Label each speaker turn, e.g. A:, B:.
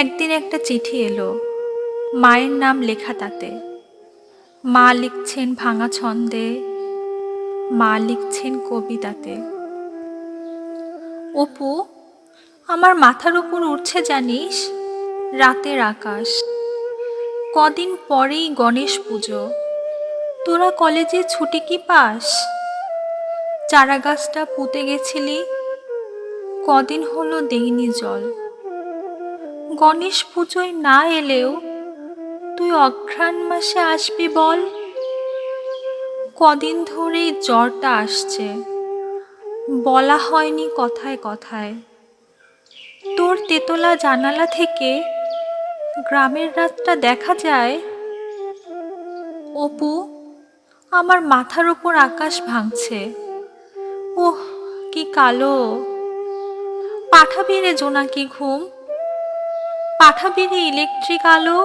A: একদিন একটা চিঠি এলো, মায়ের নাম লেখা তাতে। মা লিখছেন ভাঙা ছন্দে, মা লিখছেন কবিতাতে অপু, আমার মাথার উপর উঠছে জানিস? রাতের আকাশ। কদিন পরেই গণেশ পুজো। তোরা কলেজে ছুটি কি পাস? চারা গাছটা পুঁতে গেছিলি। কদিন হলো দেইনি জল। গণেশ পুজোয় না এলেও তুই অঘ্রাণ মাসে আসবি বল? কদিন ধরেই জ্বরটা আসছে। বলা হয়নি কথায় কথায়। তোর তেতলা জানালা থেকে গ্রামের রাতটা দেখা যায়। অপু, আমার মাথার ওপর আকাশ ভাঙছে। ওহ, কি কালো। পাঠাবি রে জোনাকি ঘুম। পাঠাবি রে ইলেকট্রিক আলো?